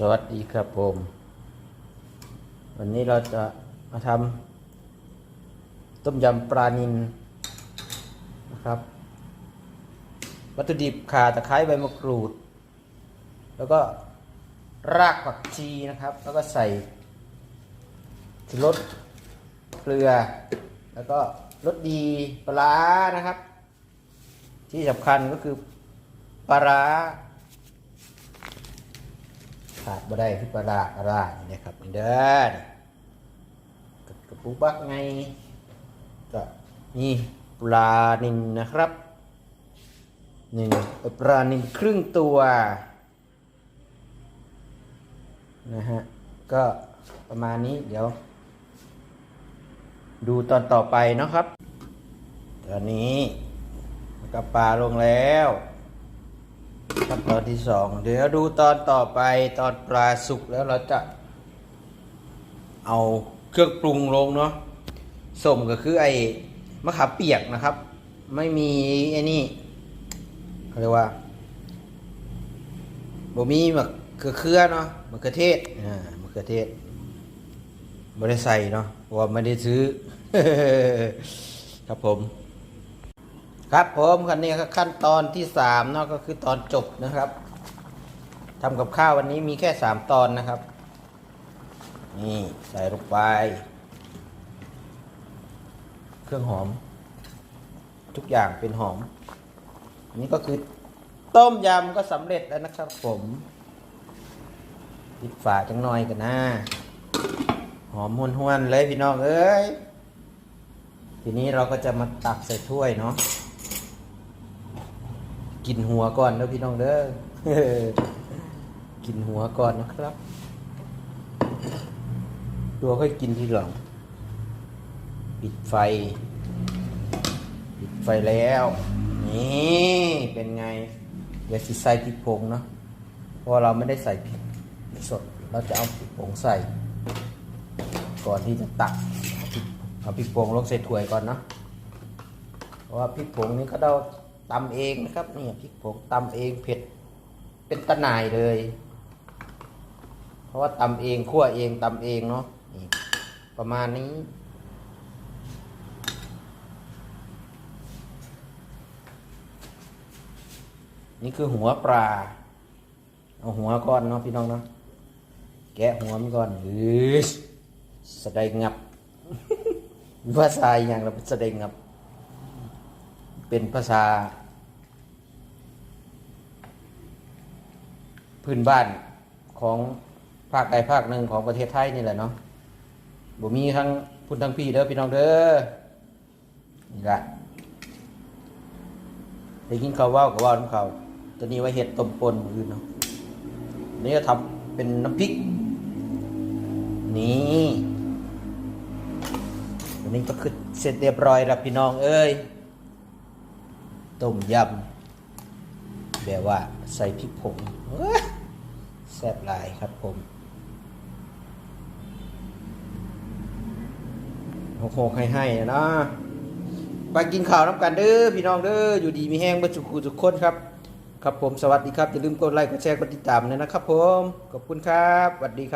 สวัสดีครับผม วันนี้เราจะมาทำต้มยำปลานิลนะครับ วัตถุดิบข่าตะไคร้ใบมะกรูด แล้วก็รากผักชีนะครับ แล้วก็ใส่ชูรสเกลือ แล้วก็รสดีปลาร้านะครับ ที่สำคัญก็คือปลาร้า ขาดบ่ได้คือปลาร้าปลาร้านี่นะครับนี่เด้อนี่กับกระปุกบักไงก็นี่ปลานินนะครับนี่ปลานินครึ่งตัวนะฮะก็ประมาณนี้เดี๋ยว ดูตอนต่อไปนะครับ ตอนนี้กับปลาลงแล้ว ขั้นตอนที่สองเดี๋ยวดูตอนต่อไปตอนปลาสุกแล้วเราจะ เอาเครื่องปรุงลงเนาะส้มก็คือไอ้มะขามเปียกนะครับ ไม่มีไอ้นี่เขาเรียกว่าบ่มีมะเขือเขือเนาะมะเขือเทศอ่ามะเขือเทศไม่ได้ใส่เนาะเพราะว่าไม่ได้ซื้อ ครับผม ครับผมคันนี้ก็ขั้นตอนที่สามเนาะก็คือตอนจบนะครับทำกับข้าววันนี้มีแค่สามตอนนะครับ นี่ใส่ลงไป เครื่องหอม ทุกอย่างเป็นหอมนนี้ก็คือต้มยำก็สำเร็จแล้วนะครับผมปิดฝาจังหน่อยกันนะหอมหวนๆเลยพี่น้องเอ้ยทีนี้เราก็จะมาตักใส่ถ้วยเนาะ กินหัวก่อนเด้อพี่น้องเด้อกินหัวก่อนนะครับ ตัวค่อยกินทีหลังปิดไฟ ปิดไฟแล้ว นี่เป็นไงเดี๋ยวสิใส่พริกผงเนาะเพราะเราไม่ได้ใส่พริกสด เราจะเอาพริกผงใส่ ก่อนที่จะตักเอาพริกเอาพริกผงลงใส่ถ้วยก่อนเนาะเพราะว่าพริกผงนี้ก็เรา ตำเองนะครับนี่พริกผงตำเองเผ็ดเป็นตะนายเลย เพราะว่าตำเองคั่วเองตำเองเนาะนี่ประมาณนี้ นี่คือหัวปลาเอาหัวก่อนเนาะพี่น้องเนาะแกะหัวมันก่อนอือสะดงับ ภาษาอย่างเราสะไดงับ เป็นภาษา พื้นบ้านของภาคใดภาคหนึ่งของประเทศไทยนี่แหละเนาะบ่มีทั้งพุ่นทั้งพี่เด้อพี่น้องเด้อนี่ละได้กินข้าวว่าวกับว่าวน้ำเขาวตัวนี้ไว่าเห็ดต้มปนมืออื่นเนาะนนี่ก็ทำเป็นน้ำพริก นี่วันนี้ก็คือเสร็จเรียบร้อยแล้วพี่น้องเอ้ย ต้มยำแบบว่าใส่พริกผงแซ่บหลายครับผมโหกให้ๆนะเนะไปกินข้าวน้ำกันเด้อพี่น้องเด้ออยู่ดีมีแห้งบัจุคูทุกคนครับ ครับผมสวัสดีครับ อย่าลืมกดไลค์กดแชร์กดติดตามเลยนะครับผม ขอบคุณครับสวัสดีครับ